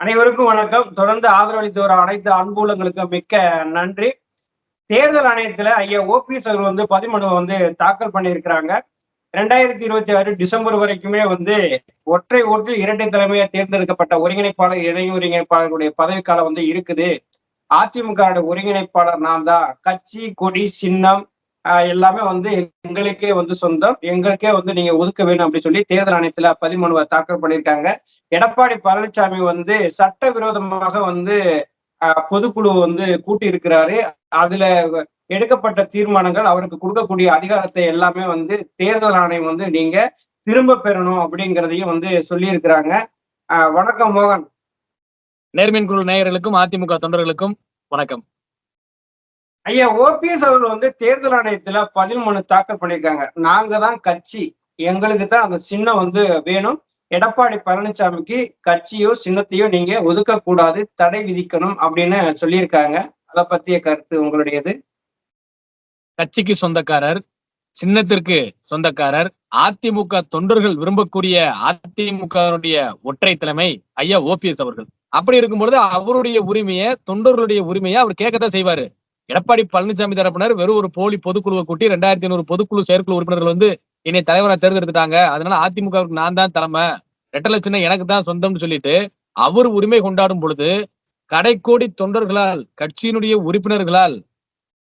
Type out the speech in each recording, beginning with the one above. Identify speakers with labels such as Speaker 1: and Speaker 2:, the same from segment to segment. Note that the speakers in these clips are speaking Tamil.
Speaker 1: அனைவருக்கும் வணக்கம். தொடர்ந்து ஆதரவளித்து வர அனைத்து அன்புலங்களுக்கு மிக்க நன்றி. தேர்தல் ஆணையத்துல ஐயா ஓபிஎஸ் அவர்கள் வந்து பதிமனு வந்து தாக்கல் பண்ணியிருக்கிறாங்க. ரெண்டாயிரத்தி இருபத்தி ஆறு டிசம்பர் வரைக்குமே வந்து ஒற்றை ஓட்டில் இரட்டை தலைமையா தேர்ந்தெடுக்கப்பட்ட ஒருங்கிணைப்பாளர் இணை ஒருங்கிணைப்பாளர்களுடைய பதவிக்காலம் வந்து இருக்குது. அதிமுக ஒருங்கிணைப்பாளர் நான் தான் கட்சி கொடி சின்னம் எல்லாமே வந்து எங்களுக்கே வந்து சொந்தம். எங்களுக்கே வந்து நீங்க ஒதுக்க வேணும் அப்படின்னு சொல்லி தேர்தல் ஆணையத்துல பதிமனுவை தாக்கல் பண்ணியிருக்காங்க. எடப்பாடி பழனிசாமி வந்து சட்டவிரோதமாக வந்து ஆஹ் பொதுக்குழு வந்து கூட்டி இருக்கிறாரு அதுல எடுக்கப்பட்ட தீர்மானங்கள் அவருக்கு கொடுக்கக்கூடிய அதிகாரத்தை எல்லாமே வந்து தேர்தல் ஆணையம் வந்து நீங்க திரும்ப பெறணும் அப்படிங்கிறதையும் வந்து சொல்லியிருக்கிறாங்க. ஆஹ் வணக்கம் மோகன்.
Speaker 2: நேர்மின் குழு நேயர்களுக்கும் அதிமுக தொண்டர்களுக்கும் வணக்கம்.
Speaker 1: ஐயா ஓபிஎஸ் அவர்கள் வந்து தேர்தல் ஆணையத்துல பதில் மனு தாக்கல் பண்ணியிருக்காங்க. நாங்க தான் கட்சி. எங்களுக்கு தான் அந்த சின்னம் வந்து வேணும். எடப்பாடி பழனிசாமிக்கு கட்சியோ சின்னத்தையோ நீங்க ஒதுக்க கூடாது தடை விதிக்கணும் அப்படின்னு சொல்லியிருக்காங்க. அத பத்திய கருத்து உங்களுடையது?
Speaker 2: கட்சிக்கு சொந்தக்காரர் சின்னத்திற்கு சொந்தக்காரர் அதிமுக தொண்டர்கள் விரும்பக்கூடிய அதிமுகவுடைய ஒற்றை தலைமை ஐயா ஓபிஎஸ் அவர்கள். அப்படி இருக்கும்பொழுது அவருடைய உரிமையை தொண்டர்களுடைய உரிமையை அவர் கேட்கத்தான் செய்வாரு. எடப்பாடி பழனிசாமி தரப்பினர் வெறும் ஒரு போலி பொதுக்குழுவை கூட்டி ரெண்டாயிரத்தி ஐநூறு பொதுக்குழு செயற்குழு உறுப்பினர்கள் வந்து என்னை தலைவராக தேர்ந்தெடுத்துட்டாங்க. அதனால அதிமுகவுக்கு நான் தான் தலைமை. ரெட்டை லட்சம் எனக்கு தான் சொந்தம்னு சொல்லிட்டு அவர் உரிமை கொண்டாடும் பொழுது கடைக்கோடி தொண்டர்களால் கட்சியினுடைய உறுப்பினர்களால்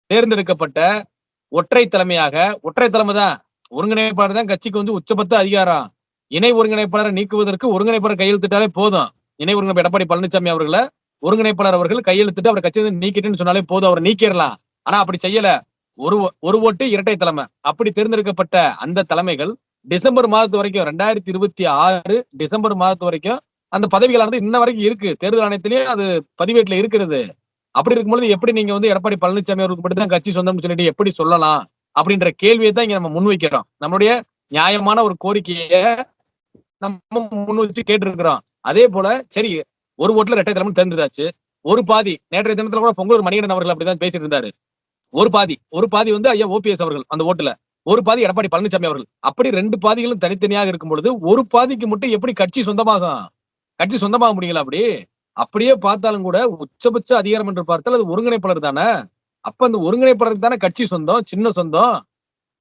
Speaker 2: தேர்ந்தெடுக்கப்பட்ட ஒற்றை தலைமையாக ஒற்றை தலைமை தான் ஒருங்கிணைப்பாளர் தான் கட்சிக்கு வந்து உச்சபத்த அதிகாரம். இணை ஒருங்கிணைப்பாளரை நீக்குவதற்கு ஒருங்கிணைப்பாளர் கையெழுத்திட்டாலே போதும். இணை ஒருங்கிணைப்பு எடப்பாடி பழனிசாமி அவர்களை ஒருங்கிணைப்பாளர் அவர்கள் கையெழுத்திட்டு அவர் கட்சி நீக்கிட்டுன்னு சொன்னாலே போதும் அவர் நீக்கிடலாம். ஆனா அப்படி செய்யல. ஒரு ஒரு ஓட்டு இரட்டை தலைமை. அப்படி தேர்ந்தெடுக்கப்பட்ட அந்த தலைமைகள் டிசம்பர் மாதத்து வரைக்கும் ரெண்டாயிரத்தி இருபத்தி ஆறு டிசம்பர் மாதத்து வரைக்கும் அந்த பதவிகளானது இன்ன வரைக்கும் இருக்கு. தேர்தல் ஆணையத்திலேயே அது பதிவேட்டுல இருக்கிறது. அப்படி இருக்கும்பொழுது எப்படி நீங்க வந்து எடப்பாடி பழனிசாமி அவருக்கு மட்டும் தான் கட்சி சொந்தம்னு சொல்லிட்டு எப்படி சொல்லலாம் அப்படின்ற கேள்வியை தான் இங்க நம்ம முன்வைக்கிறோம் நம்மளுடைய நியாயமான ஒரு கோரிக்கையை நம்ம முன் வச்சு கேட்டு இருக்கிறோம் அதே போல சரி ஒரு ஓட்டுல ரெட்டை தலைமை தேர்ந்தெடுத்தாச்சு. ஒரு பாதி நேற்றைய தினத்துல கூட பொங்கலூர் மணிகண்டன் அவர்கள் அப்படிதான் பேசிட்டு இருந்தாரு ஒரு பாதி ஒரு பாதி வந்து ஐயா ஓபிஎஸ் அவர்கள் அந்த ஓட்டுல. ஒரு பாதி எடப்பாடி பழனிசாமி அவர்கள். அப்படி ரெண்டு பாதிகளும் தனித்தனியாக இருக்கும் பொழுது ஒரு பாதிக்கு மட்டும் எப்படி கட்சி சொந்தமாகும்? கட்சி சொந்தமாக முடியல அப்படி? அப்படியே பார்த்தாலும் கூட உச்சபட்ச அதிகாரம் என்று பார்த்தால் அது ஒருங்கிணைப்பாளர் தானே? அப்ப அந்த ஒருங்கிணைப்பாளருக்கு தானே கட்சி சொந்தம் சின்ன சொந்தம்?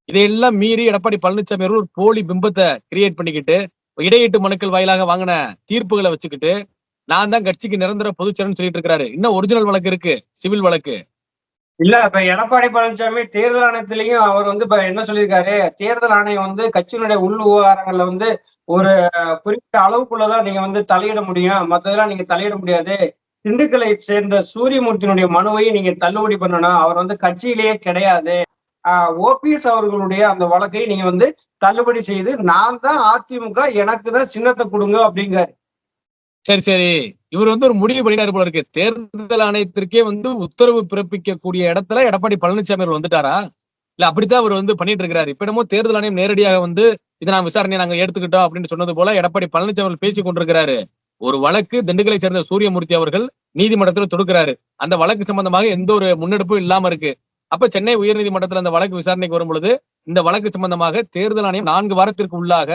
Speaker 2: இதையெல்லாம் மீறி எடப்பாடி பழனிசாமி அவர்கள் ஒரு போலி பிம்பத்தை கிரியேட் பண்ணிக்கிட்டு இடையீட்டு மனுக்கள் வாயிலாக வாங்கின தீர்ப்புகளை வச்சுக்கிட்டு நான் தான் கட்சிக்கு நிரந்தர பொதுச்சரன் சொல்லிட்டு இருக்காரு. இன்னும் ஒரிஜினல் வழக்கு இருக்கு? சிவில் வழக்கு.
Speaker 1: இல்ல இப்ப எடப்பாடி பழனிசாமி தேர்தல் ஆணையத்திலையும் அவர் வந்து இப்ப என்ன சொல்லியிருக்காரு? தேர்தல் ஆணையம் வந்து கட்சியினுடைய உள் விவகாரங்கள்ல வந்து ஒரு குறிப்பிட்ட அளவுக்குள்ளதான் நீங்க வந்து தலையிட முடியும். மத்ததெல்லாம் நீங்க தலையிட முடியாது. திண்டுக்கலை சேர்ந்த சூரியமூர்த்தியினுடைய மனுவை நீங்க தள்ளுபடி பண்ணணும். அவர் வந்து கட்சியிலேயே கிடையாது. ஓபிஎஸ் அவர்களுடைய அந்த வழக்கை நீங்க வந்து தள்ளுபடி செய்து நான் தான் அதிமுக எனக்கு தான் சின்னத்தை கொடுங்க அப்படிங்காரு
Speaker 2: சரி சரி. இவர் வந்து ஒரு முடிவு பண்ணிட்டாரு போல இருக்கு. தேர்தல் ஆணையத்திற்கே வந்து உத்தரவு பிறப்பிக்க கூடிய இடத்துல எடப்பாடி பழனிசாமி அவர் வந்துட்டாரா? இல்ல அப்படித்தான் அவர் வந்து பண்ணிட்டு இருக்கிறாரு. இப்ப என்னமோ தேர்தல் ஆணையம் நேரடியாக வந்து இதை நான் விசாரணையை நாங்க எடுத்துக்கிட்டோம் அப்படின்னு சொன்னது போல எடப்பாடி பழனிசாமி அவர்கள் பேசி கொண்டிருக்கிறாரு. ஒரு வழக்கு திண்டுக்கலை சேர்ந்த சூரியமூர்த்தி அவர்கள் நீதிமன்றத்துல தொடுக்கிறாரு. அந்த வழக்கு சம்பந்தமாக எந்த ஒரு முன்னெடுப்பும் இல்லாம இருக்கு. அப்ப சென்னை உயர்நீதிமன்றத்துல அந்த வழக்கு விசாரணைக்கு வரும் பொழுது இந்த வழக்கு சம்பந்தமாக தேர்தல் ஆணையம் நான்கு வாரத்திற்கு உள்ளாக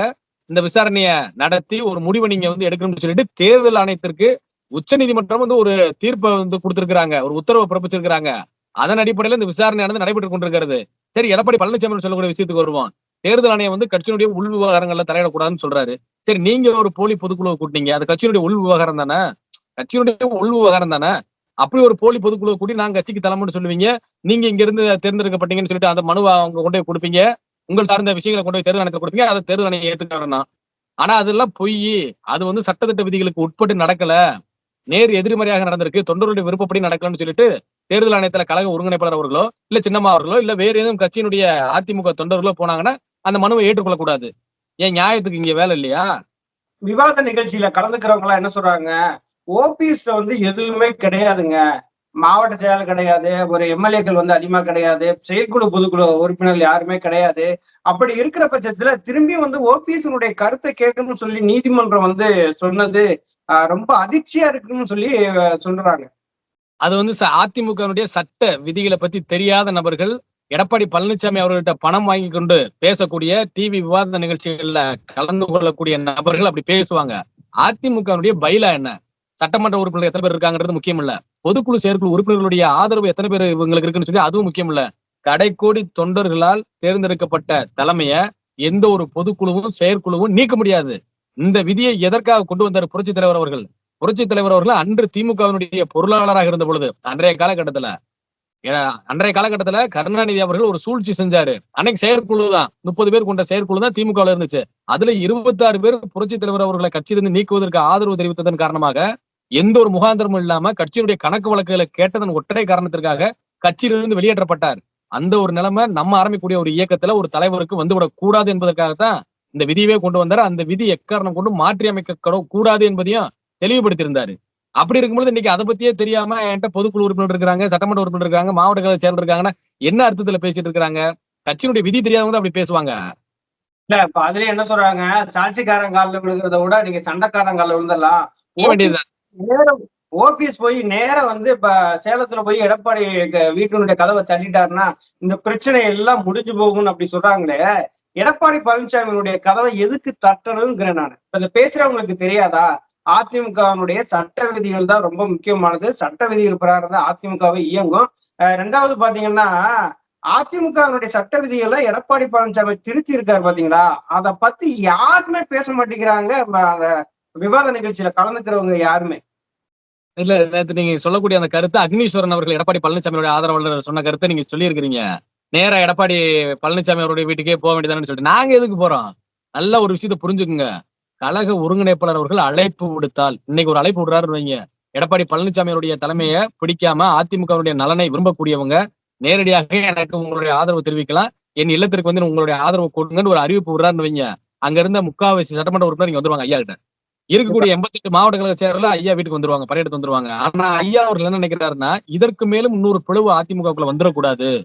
Speaker 2: இந்த விசாரணையை நடத்தி ஒரு முடிவை நீங்க வந்து எடுக்கணும்னு சொல்லிட்டு தேர்தல் ஆணையத்திற்கு உச்ச நீதிமன்றம் வந்து ஒரு தீர்ப்பை வந்து கொடுத்திருக்கிறாங்க. ஒரு உத்தரவை பிறப்பிச்சிருக்கிறாங்க. அதன் அடிப்படையில இந்த விசாரணையானது நடைபெற்றுக் கொண்டிருக்கிறது. சரி எடப்பாடி பழனிசாமி சொல்லக்கூடிய விஷயத்துக்கு வருவோம். தேர்தல் ஆணையம் வந்து கட்சியினுடைய உள் விவகாரங்கள்ல தலையிடக்கூடாதுன்னு சொல்றாரு. சரி நீங்க ஒரு போலி பொதுக்குழுவை கூட்டினீங்க. அது கட்சியினுடைய உள் விவகாரம் தானே? கட்சியினுடைய உள் விவகாரம் தானே? அப்படி ஒரு போலி பொதுக்குழுவை கூட்டி நாங்க கட்சிக்கு தலைமைன்னு சொல்லுவீங்க. நீங்க இங்க இருந்து தேர்ந்தெடுக்கப்பட்டீங்கன்னு சொல்லிட்டு அந்த மனுவை அவங்க கொண்டு கொடுப்பீங்க. உங்கள் சார்ந்த விஷயங்களை கொண்டு போய் தேர்தல் ஆணையத்தில் கொடுப்பீங்க அதை தேர்தல் ஆணையம் ஏத்துக்கிறேன்னா ஆனா அதெல்லாம் பொய் அது வந்து சட்டத்திட்ட விதிகளுக்கு உட்பட்டு நடக்கல. நேர் எதிர்மறையாக நடந்திருக்கு. தொண்டருடைய விருப்பப்படி நடக்கலன்னு சொல்லிட்டு தேர்தல் ஆணையத்துல கழக ஒருங்கிணைப்பாளர் அவர்களோ இல்ல சின்னம்மா அவர்களோ இல்ல வேற எதுவும் கட்சியினுடைய அதிமுக தொண்டர்களோ போனாங்கன்னா அந்த மனுவை ஏற்றுக்கொள்ள கூடாது ஏன் நியாயத்துக்கு இங்க வேலை இல்லையா?
Speaker 1: விவாத நிகழ்ச்சியில கலந்துக்கிறவங்க எல்லாம் என்ன சொல்றாங்க? ஓபிஎஸ்ல வந்து எதுவுமே கிடையாதுங்க. மாவட்ட செயலர் கிடையாது ஒரு எம்எல்ஏக்கள் வந்து அதிகமா கிடையாது செயற்குழு பொதுக்குழு உறுப்பினர்கள் யாருமே கிடையாது. அப்படி இருக்கிற பட்சத்துல திரும்பி வந்து ஓபிஎஸ்னுடைய கருத்தை கேட்கணும்னு சொல்லி நீதிமன்றம் வந்து சொன்னது ரொம்ப அதிர்ச்சியா இருக்குன்னு சொல்லி சொல்றாங்க.
Speaker 2: அது வந்து அதிமுகனுடைய சட்ட விதிகளை பத்தி தெரியாத நபர்கள் எடப்பாடி பழனிசாமி அவர்கள்ட்ட பணம் வாங்கி கொண்டு பேசக்கூடிய டிவி விவாத நிகழ்ச்சிகள்ல கலந்து கொள்ளக்கூடிய நபர்கள் அப்படி பேசுவாங்க. அதிமுகனுடைய பைலா என்ன? சட்டமன்ற உறுப்பினர் எத்தனை பேர் இருக்காங்கிறது முக்கியம் இல்ல பொதுக்குழு செயற்குழு உறுப்பினர்களுடைய ஆதரவு எத்தனை பேர் இவங்களுக்கு இருக்குன்னு சொல்லி அதுவும் முக்கியம் இல்ல கடைக்கோடி தொண்டர்களால் தேர்ந்தெடுக்கப்பட்ட தலைமைய எந்த ஒரு பொதுக்குழுவும் செயற்குழுவும் நீக்க முடியாது. இந்த விதியை எதற்காக கொண்டு வந்தார் புரட்சி தலைவர் அவர்கள்? புரட்சி தலைவர் அவர்கள் அன்று திமுகவினுடைய பொருளாளராக இருந்த பொழுது அன்றைய காலகட்டத்துல. ஏன்னா, அன்றைய காலகட்டத்துல கருணாநிதி அவர்கள் ஒரு சூழ்ச்சி செஞ்சாரு. அன்னைக்கு செயற்குழு தான். முப்பது பேர் கொண்ட செயற்குழு தான் திமுகவில் இருந்துச்சு. அதுல இருபத்தாறு பேர் புரட்சி தலைவர் அவர்களை கட்சியிலிருந்து நீக்குவதற்கு ஆதரவு தெரிவித்ததன் காரணமாக எந்த ஒரு முகாந்திரமும் இல்லாம கட்சியினுடைய கணக்கு வழக்குகளை கேட்டதன் ஒற்றை காரணத்திற்காக கட்சியிலிருந்து வெளியேற்றப்பட்டார். அந்த ஒரு நிலைமை நம்ம ஆரம்பிக்கக்கூடிய ஒரு இயக்கத்துல ஒரு தலைவருக்கு வந்துவிடக் கூடாது என்பதற்காகத்தான் இந்த விதியவே கொண்டு வந்தாரு. அந்த விதி எக்காரணம் கொண்டு மாற்றி அமைக்க கூடாது என்பதையும் தெளிவுபடுத்தியிருந்தாரு. அப்படி இருக்கும்போது இன்னைக்கு அதை பத்தியே தெரியாம என்கிட்ட பொதுக்குழு உறுப்பினர் இருக்காங்க சட்டமன்ற உறுப்பினர் இருக்காங்க மாவட்ட கழக செயலர் இருக்காங்கன்னா என்ன அர்த்தத்துல பேசிட்டு இருக்காங்க கட்சியினுடைய விதி தெரியாதவங்க அப்படி பேசுவாங்க.
Speaker 1: இல்ல இப்ப அதுல என்ன சொல்றாங்க? சாட்சிக்காரன் காலில் விழுகிறத விட நீங்க சண்டைக்காரன் காலில் விழுந்தலாம் நேரம் ஓபிஎஸ் போய் நேரம் வந்து இப்ப சேலத்துல போய் எடப்பாடி வீட்டினுடைய கதவை தள்ளிட்டாருன்னா இந்த பிரச்சனை எல்லாம் முடிஞ்சு போகும்னு அப்படி சொல்றாங்களே எடப்பாடி பழனிசாமியினுடைய கதவை எதுக்கு தட்டணுங்கிற நான். இப்ப இந்த பேசுறவங்களுக்கு தெரியாதா? அதிமுகவினுடைய சட்ட விதிகள் தான் ரொம்ப முக்கியமானது. சட்ட விதிகள் பிரகாரம் தான் அதிமுகவை இயங்கும். அஹ் ரெண்டாவது பாத்தீங்கன்னா அதிமுகவினுடைய சட்ட விதிகளை எடப்பாடி பழனிசாமி திருத்தி இருக்காரு பாத்தீங்களா? அதை பத்தி யாருமே பேச மாட்டேங்கிறாங்க. விவாத நிகழ்ச்சியில கலந்துக்கிறவங்க யாருமே?
Speaker 2: இல்ல நேத்து நீங்க சொல்லக்கூடிய அந்த கருத்து அக்னீஸ்வரன் அவர்கள் எடப்பாடி பழனிசாமியோட ஆதரவாளர் சொன்ன கருத்தை நீங்க சொல்லியிருக்கிறீங்க. நேரா எடப்பாடி பழனிசாமி அவருடைய வீட்டுக்கே போக வேண்டியதானு சொல்லிட்டு. நாங்க எதுக்கு போறோம்? நல்ல ஒரு விஷயத்த புரிஞ்சுக்குங்க. கழக ஒருங்கிணைப்பாளர் அவர்கள் அழைப்பு விடுத்தால் இன்னைக்கு ஒரு அழைப்பு விடுறாருன்னு வைங்க. எடப்பாடி பழனிசாமி அவருடைய தலைமையை பிடிக்காம அதிமுகவுடைய நலனை விரும்பக்கூடியவங்க நேரடியாக எனக்கு உங்களுடைய ஆதரவு தெரிவிக்கலாம். என் இல்லத்திற்கு வந்து உங்களுடைய ஆதரவு கொடுங்கன்னு ஒரு அறிவிப்பு விடுறாருன்னு வைங்க. அங்க இருந்த முக்காவாசி சட்டமன்ற உறுப்பினர் இங்க வந்துருவாங்க ஐயா கிட்ட இருக்கக்கூடிய எண்பத்தெட்டு மாவட்டங்களை கழக ஐயா வீட்டுக்கு வந்துருவாங்க படையெடுத்து வந்துருவாங்க. ஆனா ஐயா அவர்கள் என்ன நினைக்கிறாருன்னா இதற்கு மேலும் இன்னொரு பிளவு அதிமுகவுக்குள்ள வந்துடக்கூடாது.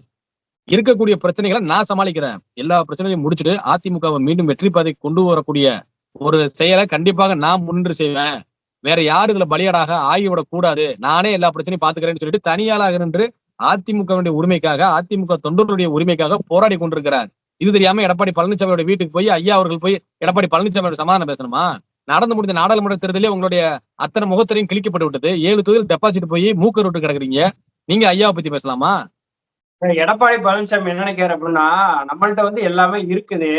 Speaker 2: இருக்கக்கூடிய பிரச்சனைகளை நான் சமாளிக்கிறேன். எல்லா பிரச்சனையும் முடிச்சுட்டு அதிமுகவை மீண்டும் வெற்றி பாதைக்கு கொண்டு வரக்கூடிய ஒரு செயலை கண்டிப்பாக நான் முன்னின்று செய்வேன். வேற யாரு இதுல பலியாடாக ஆகிவிடக் கூடாது நானே எல்லா பிரச்சனையும் பாத்துக்கிறேன்னு சொல்லிட்டு தனியாளாக நின்று அதிமுகவுடைய உரிமைக்காக அதிமுக தொண்டர்களுடைய உரிமைக்காக போராடி கொண்டிருக்கிறார். இது தெரியாம எடப்பாடி பழனிசாமியோட வீட்டுக்கு போய் ஐயா அவர்கள் போய் எடப்பாடி பழனிசாமியோட சமாதானம் பேசணுமா? நடந்து முடிந்த நாடாளுமன்ற தேர்தலே உங்களுடைய அத்தனை முகத்திரையும் கிழிக்கப்பட்டு விட்டது. ஏழு தொகுதியில் டெபாசிட் போய் மூக்க ரோட்டு கிடக்குறீங்க. நீங்க ஐயாவை பத்தி பேசலாமா?
Speaker 1: எடப்பாடி பழனிசாமி என்ன நினைக்கிறார் அப்படின்னா நம்மள்ட்ட வந்து எல்லாமே இருக்குது.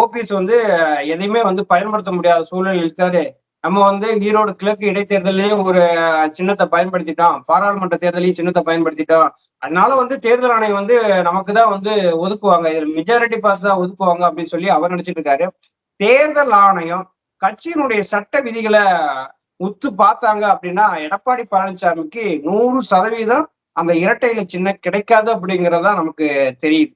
Speaker 1: ஓபிஎஸ் வந்து எதையுமே வந்து பயன்படுத்த முடியாத சூழ்நிலை இருக்காரு. நம்ம வந்து ஈரோடு கிழக்கு இடைத்தேர்தலையும் ஒரு சின்னத்தை பயன்படுத்திட்டோம். பாராளுமன்ற தேர்தலையும் சின்னத்தை பயன்படுத்திட்டோம். அதனால வந்து தேர்தல் ஆணையம் வந்து நமக்கு தான் வந்து ஒதுக்குவாங்க. இதுல மெஜாரிட்டி பார்த்து தான் ஒதுக்குவாங்க அப்படின்னு சொல்லி அவர் நினைச்சிட்டு இருக்காரு. தேர்தல் ஆணையம் கட்சியினுடைய சட்ட விதிகளை உத்து பார்த்தாங்க அப்படின்னா எடப்பாடி பழனிசாமிக்கு நூறு சதவீதம் அந்த இரட்டையில சின்ன கிடைக்காது அப்படிங்கறதா நமக்கு தெரியுது.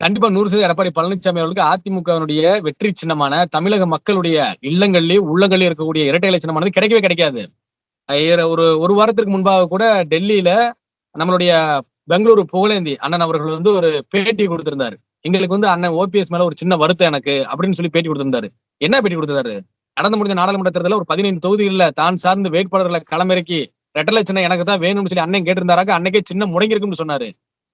Speaker 2: கண்டிப்பா நூறு சதவீதம் எடப்பாடி பழனிசாமி அவர்களுக்கு அதிமுகவினுடைய வெற்றி சின்னமான தமிழக மக்களுடைய இல்லங்கள்லயும் உள்ளங்கள்லயும் இருக்கக்கூடிய இரட்டை இலை சின்னமானது கிடைக்கவே கிடைக்காது. ஒரு ஒரு வாரத்திற்கு முன்பாக கூட டெல்லியில நம்மளுடைய பெங்களூரு புகழேந்தி அண்ணன் அவர்கள் வந்து ஒரு பேட்டி கொடுத்திருந்தாரு. எங்களுக்கு வந்து அண்ணன் ஓபிஎஸ் மேல ஒரு சின்ன வருத்தம் எனக்கு அப்படின்னு சொல்லி பேட்டி கொடுத்திருந்தாரு. என்ன பேட்டி கொடுத்தாரு நடந்து முடிஞ்ச நாடாளுமன்ற தேர்தலில் ஒரு பதினைந்து தொகுதிகளில் தான் சார்ந்து வேட்பாளர்களை களமிறக்கி ரெட்டலை சின்ன எனக்கு தான் வேணும்னு சொல்லி அண்ணன் கேட்டிருந்தாராக அன்னைக்கே சின்ன முடங்கிருக்கும்னு சொன்னாரு.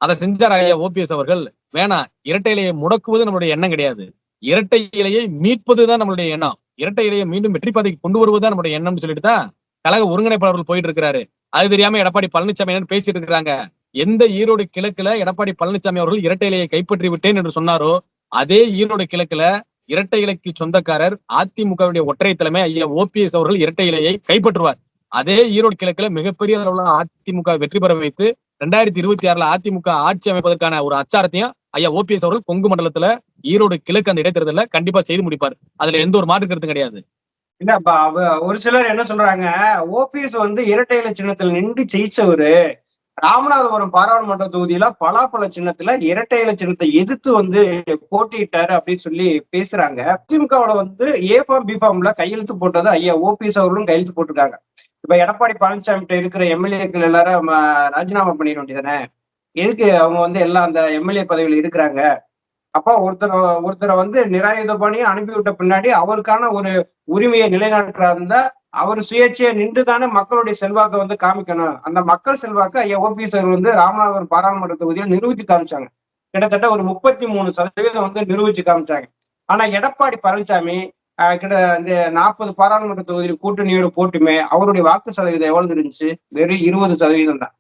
Speaker 2: அதை செஞ்சார் ஐயா ஓபிஎஸ் அவர்கள். வேணாம் இரட்டை இலையை முடக்குவது நம்மளுடைய எண்ணம் கிடையாது. இரட்டை இலையை மீட்பதுதான் நம்மளுடைய எண்ணம். இரட்டை இலையை மீண்டும் வெற்றி பாதைக்கு கொண்டு வருவதுதான் நம்மளுடைய எண்ணம்னு சொல்லிட்டு தான் கழக ஒருங்கிணைப்பாளர்கள் போயிட்டு இருக்கிறாரு. அது தெரியாம எடப்பாடி பழனிசாமி என்னன்னு பேசிட்டு இருக்கிறாங்க. எந்த ஈரோடு கிழக்குல எடப்பாடி பழனிசாமி அவர்கள் இரட்டை இலையை கைப்பற்றி விட்டேன் என்று சொன்னாரோ அதே ஈரோடு கிழக்குல இரட்டை இலைக்கு சொந்தக்காரர் அதிமுகவுடைய ஒற்றை தலைமை ஐயா ஓபிஎஸ் அவர்கள் இரட்டை இலையை கைப்பற்றுவார். அதே ஈரோடு கிழக்குல மிகப்பெரிய அளவுல அதிமுக வெற்றி பெற வைத்து ரெண்டாயிரத்தி இருபத்தி ஆறுல அதிமுக ஆட்சி அமைப்பதற்கான ஒரு அச்சாரத்தையும் ஐயா ஓபிஎஸ் அவர்கள் கொங்கு மண்டலத்துல ஈரோடு கிழக்கு அந்த இடைத்தேர்தல கண்டிப்பா செய்து முடிப்பார். அதுல எந்த ஒரு மாற்று கருத்தும் கிடையாது.
Speaker 1: இல்ல ஒரு சிலர் என்ன சொல்றாங்க ஓபிஎஸ் வந்து இரட்டை இலை சின்னத்துல நின்று ஜெயிச்சவரு. ராமநாதபுரம் பாராளுமன்ற தொகுதியில பலாப்பழ சின்னத்துல இரட்டை இலை சின்னத்தை எதிர்த்து வந்து போட்டியிட்டாரு அப்படின்னு சொல்லி பேசுறாங்க. திமுகவோட வந்து ஏ ஃபார்ம் பி ஃபார்ம்ல கையெழுத்து போட்டது ஐயா ஓபிஎஸ் அவர்களும் கையெழுத்து போட்டிருக்காங்க. இப்ப எடப்பாடி பழனிசாமி கிட்ட இருக்கிற எம்எல்ஏக்கள் எல்லாரும் ராஜினாமா பண்ணிட வேண்டியதானே எதுக்கு அவங்க வந்து எல்லாம் அந்த எம்எல்ஏ பதவியில் இருக்கிறாங்க? அப்போ ஒருத்தர் ஒருத்தரை வந்து நிராயுத பண்ணி அனுப்பிவிட்ட பின்னாடி அவருக்கான ஒரு உரிமையை நிலைநாட்டுறா இருந்தா அவர் சுயேட்சையை நின்று தானே மக்களுடைய செல்வாக்கை வந்து காமிக்கணும். அந்த மக்கள் செல்வாக்கு ஐயா ஓபிஎஸ் அவர் வந்து ராமநாதபுரம் பாராளுமன்ற தொகுதியில் நிரூபித்து காமிச்சாங்க. கிட்டத்தட்ட ஒரு முப்பத்தி மூணு சதவீதம் வந்து நிரூபிச்சு காமிச்சாங்க. ஆனா எடப்பாடி பழனிசாமி ஆஹ் கிட்ட இந்த நாற்பது பாராளுமன்ற தொகுதியில் கூட்டணியோடு போட்டுமே அவருடைய வாக்கு சதவீதம் எவ்வளவு இருந்துச்சு? வெறும் இருபது சதவீதம் தான்.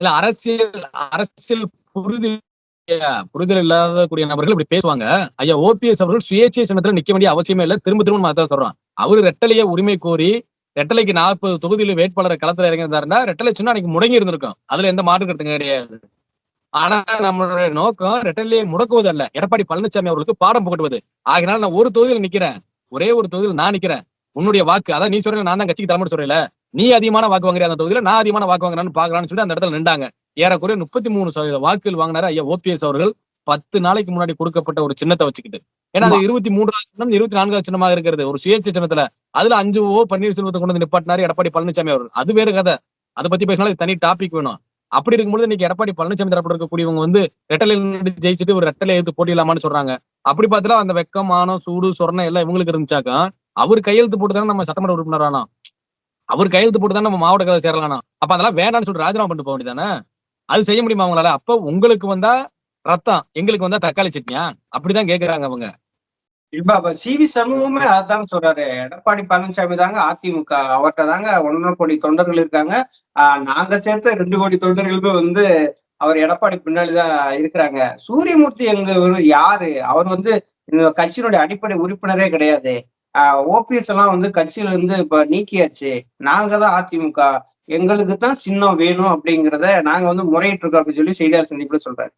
Speaker 2: இல்ல அரசியல் அரசியல் புரிதல் புரிதல் இல்லாத கூடிய நபர்கள் இப்படி பேசுவாங்க. ஐயா ஓபிஎஸ் அவர்கள் சுயேட்சை சின்னத்துல நிக்க வேண்டிய அவசியமே இல்லை. திரும்ப திரும்ப நான் அதான் சொல்றேன் அவரு ரெட்டலைய உரிமை கோரி ரெட்டலைக்கு நாற்பது தொகுதியில வேட்பாளரை களத்துல இறங்கியிருந்தாருன்னா ரெட்டலை சின்ன அன்னைக்கு முடங்கி இருந்திருக்கும். அதுல எந்த மாற்று கருத்து கிடையாது. ஆனா நம்மளுடைய நோக்கம் ரெட்டலையை முடக்குவது அல்ல எடப்பாடி பழனிசாமி அவர்களுக்கு பாடம் புகட்டுவது. ஆகினால நான் ஒரு தொகுதியில நிக்கிறேன். ஒரே ஒரு தொகுதியில் நான் நிக்கிறேன். உன்னுடைய வாக்கு அதான் நீ சொல்ற நான் தான் கட்சிக்கு தலைமை சொல்றேன் நீ அதிகமான வாக்கு வாங்குற அந்த தொகுதியில? நான் அதிகமான வாக்கு வாங்குறான்னு பாக்குறான்னு சொல்லி அந்த இடத்துல நின்றாங்க. ஏறக்குறைய முப்பத்தி மூணு சதவீத வாக்குகள் வாங்கினாரு ஐயா ஓபிஎஸ் அவர்கள். பத்து நாளைக்கு முன்னாடி கொடுக்கப்பட்ட ஒரு சின்னத்தை வச்சுக்கிட்டு. ஏன்னா அது இருபத்தி மூன்றாவது சின்னம் இருபத்தி நான்காவது சின்னமாக இருக்கிறது. ஒரு சுயேட்சை சின்னத்துல. அதுல அஞ்சு ஓ பன்னீர்செல்வத்தை கொண்டு வந்து நிப்பாட்டினாரு எடப்பாடி பழனிசாமி அவர்கள். அது வேறு கதை. அதை பத்தி பேசினாலும் தனி டாபிக் வேணும். அப்படி இருக்கும்போது இன்னைக்கு எடப்பாடி பழனிசாமி தரப்பு இருக்கக்கூடியவங்க வந்து ரெட்டலை ஜெயிச்சுட்டு ஒரு ரெட்டலை எடுத்து போட்டியிடலாமான்னு சொல்றாங்க. அப்படி பார்த்தாலும் அந்த வெக்கமானம் சூடு சொரணம் எல்லாம் இவங்களுக்கு இருந்துச்சாக்கா அவர் கையெழுத்து போட்டு தானே நம்ம சட்டமன்ற உறுப்பினர் அவர் கையெழுத்து போட்டு தானே நம்ம மாவட்ட கதை சேரலாம் அப்ப அதெல்லாம் வேண்டாம்னு சொல்லிட்டு ராஜினாமா பண்ணிட்டு போக வேண்டியதானே அது செய்ய முடியுமா அவங்களால அப்ப உங்களுக்கு வந்தா ரத்தம் எங்களுக்கு வந்தா தக்காளி சட்னியா? அப்படிதான் கேக்குறாங்க அவங்க.
Speaker 1: இப்ப அப்ப சி வி சண்முகமே அதான் சொல்றாரு. எடப்பாடி பழனிசாமி தாங்க அதிமுக அவர்கிட்ட தாங்க ஒன்றரை கோடி தொண்டர்கள் இருக்காங்க. ஆஹ் நாங்க சேர்த்த ரெண்டு கோடி தொண்டர்களுமே வந்து அவர் எடப்பாடி பின்னாடிதான் இருக்கிறாங்க. சூரியமூர்த்தி எங்க யாரு? அவர் வந்து இந்த கட்சியினுடைய அடிப்படை உறுப்பினரே கிடையாது. ஓபிஎஸ் எல்லாம் வந்து கட்சியில இருந்து இப்ப நீக்கியாச்சு. நாங்க தான் அதிமுக. எங்களுக்கு தான் சின்னம் வேணும் அப்படிங்கிறத நாங்க வந்து முறையிட்டு இருக்கோம் அப்படின்னு சொல்லி செய்தியாளர் சந்திப்புல சொல்றாரு.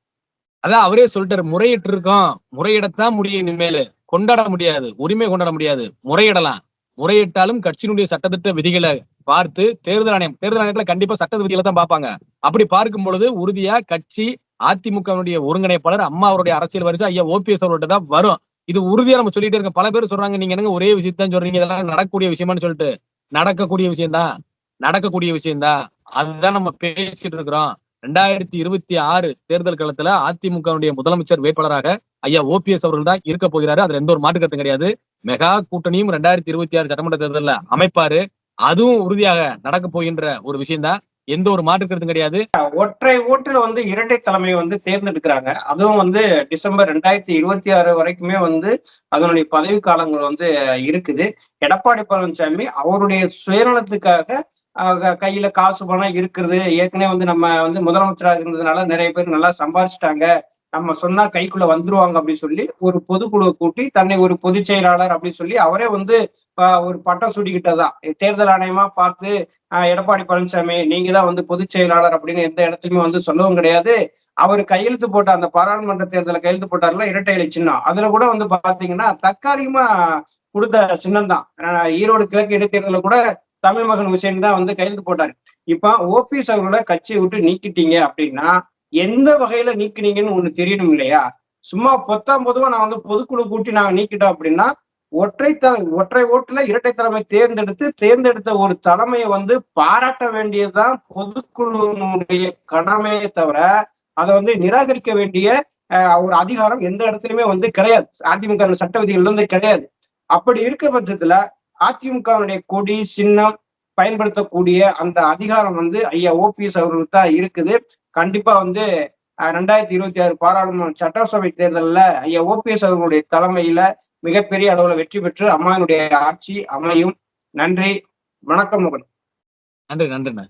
Speaker 2: அதான் அவரே சொல்லிட்டாரு முறையிட்டு இருக்கோம் முறையிடத்தான் முடியும் இனிமேல். கொண்டாட முடியாது. உரிமை கொண்டாட முடியாது. முறையிடலாம். முறையிட்டாலும் கட்சியினுடைய சட்டத்திட்ட விதிகளை பார்த்து தேர்தல் ஆணையம் தேர்தல் ஆணையத்துல கண்டிப்பா சட்ட விதிகளை தான் பார்ப்பாங்க. அப்படி பார்க்கும் பொழுது உறுதியா கட்சி அதிமுகவினுடைய ஒருங்கிணைப்பாளர் அம்மா அவருடைய அரசியல் வரிசை ஐயா ஓபிஎஸ் அவர்கிட்ட தான் வரும். இது உறுதியா நம்ம சொல்லிட்டு இருக்கோம். பல பேர் சொல்றாங்க நீங்க என்னங்க ஒரே விஷயத்தான் சொல்றீங்க? இதெல்லாம் நடக்கக்கூடிய விஷயமான்னு சொல்லிட்டு. நடக்கக்கூடிய விஷயம்தான். நடக்கக்கூடிய விஷயம்தான். அதுதான் நம்ம பேசிட்டு இருக்கிறோம். ரெண்டாயிரத்தி இருபத்தி ஆறு தேர்தல் காலத்துல அதிமுகவுடைய முதலமைச்சர் வேட்பாளராக ஐயா ஓபிஎஸ் அவர்கள் தான் இருக்க போகிறாரு. அதுல எந்த ஒரு மாற்று கருத்தும் கிடையாது. மெகா கூட்டணியும் ரெண்டாயிரத்தி இருபத்தி ஆறு சட்டமன்ற தேர்தலில் அமைப்பாரு. அதுவும் உறுதியாக நடக்க போகின்ற ஒரு விஷயம்தான். எந்த ஒரு மாற்று கருத்தும் கிடையாது.
Speaker 1: ஒற்றை ஓட்டுல வந்து இரட்டை தலைமையை வந்து தேர்ந்தெடுக்கிறாங்க. அதுவும் வந்து டிசம்பர் ரெண்டாயிரத்தி இருபத்தி ஆறு வரைக்குமே வந்து அதனுடைய பதவி காலங்கள் வந்து இருக்குது. எடப்பாடி பழனிசாமி அவருடைய சுயநலத்துக்காக கையில காசு பணம் இருக்குது. ஏற்கனவே வந்து நம்ம வந்து முதலமைச்சராக இருந்ததுனால நிறைய பேர் நல்லா சம்பாதிச்சிட்டாங்க நம்ம சொன்னா கைக்குள்ள வந்துருவாங்க அப்படின்னு சொல்லி ஒரு பொதுக்குழுவை கூட்டி தன்னை ஒரு பொதுச் செயலாளர் அப்படின்னு சொல்லி அவரே வந்து ஒரு பட்டம் சூடிக்கிட்டதுதான் தேர்தல் ஆணையமா பார்த்து ஆஹ் எடப்பாடி பழனிசாமி நீங்க தான் வந்து பொதுச் செயலாளர் அப்படின்னு எந்த இடத்துலயுமே வந்து சொல்லவும் கிடையாது. அவர் கையெழுத்து போட்ட அந்த பாராளுமன்ற தேர்தலில் கையெழுத்து போட்டார்ல இரட்டை இலை சின்னம். அதுல கூட வந்து பாத்தீங்கன்னா தற்காலிகமா கொடுத்த சின்னம் தான் ஈரோடு கிழக்கு இடைத்தேர்தலில் கூட தமிழ் மகன் விஷயம் தான் வந்து கையெழுத்து போட்டாரு. இப்ப ஓபிஎஸ் அவர்களை கட்சியை விட்டு நீக்கிட்டீங்க அப்படின்னா எந்த வகையில நீக்கினீங்கன்னு ஒண்ணு தெரியணும் இல்லையா? சும்மா பொத்தாம் பொதுவா நான் வந்து பொதுக்குழு கூட்டி நாங்க நீக்கிட்டோம் அப்படின்னா ஒற்றை தலை ஒற்றை ஓட்டுல இரட்டை தலைமை தேர்ந்தெடுத்து தேர்ந்தெடுத்த ஒரு தலைமையை வந்து பாராட்ட வேண்டியதுதான் பொதுக்குழுனுடைய கடமையை தவிர அதை வந்து நிராகரிக்க வேண்டிய அஹ், ஒரு அதிகாரம் எந்த இடத்துலயுமே வந்து கிடையாது. அதிமுக சட்ட விதிகள் வந்து கிடையாது. அப்படி இருக்க பட்சத்துல அதிமுகவினுடைய கொடி சின்னம் பயன்படுத்தக்கூடிய அந்த அதிகாரம் வந்து ஐயா ஓபிஎஸ் அவர்களுக்கு தான் இருக்குது. கண்டிப்பா வந்து அஹ், ரெண்டாயிரத்தி இருபத்தி ஆறு பாராளுமன்ற சட்டசபை தேர்தலில் ஐயா ஓபிஎஸ் அவர்களுடைய தலைமையில மிகப்பெரிய அளவுல வெற்றி பெற்று அம்மாவினுடைய ஆட்சி அமையும். நன்றி வணக்கம் மகன்.
Speaker 2: நன்றி நன்றிண்ணா.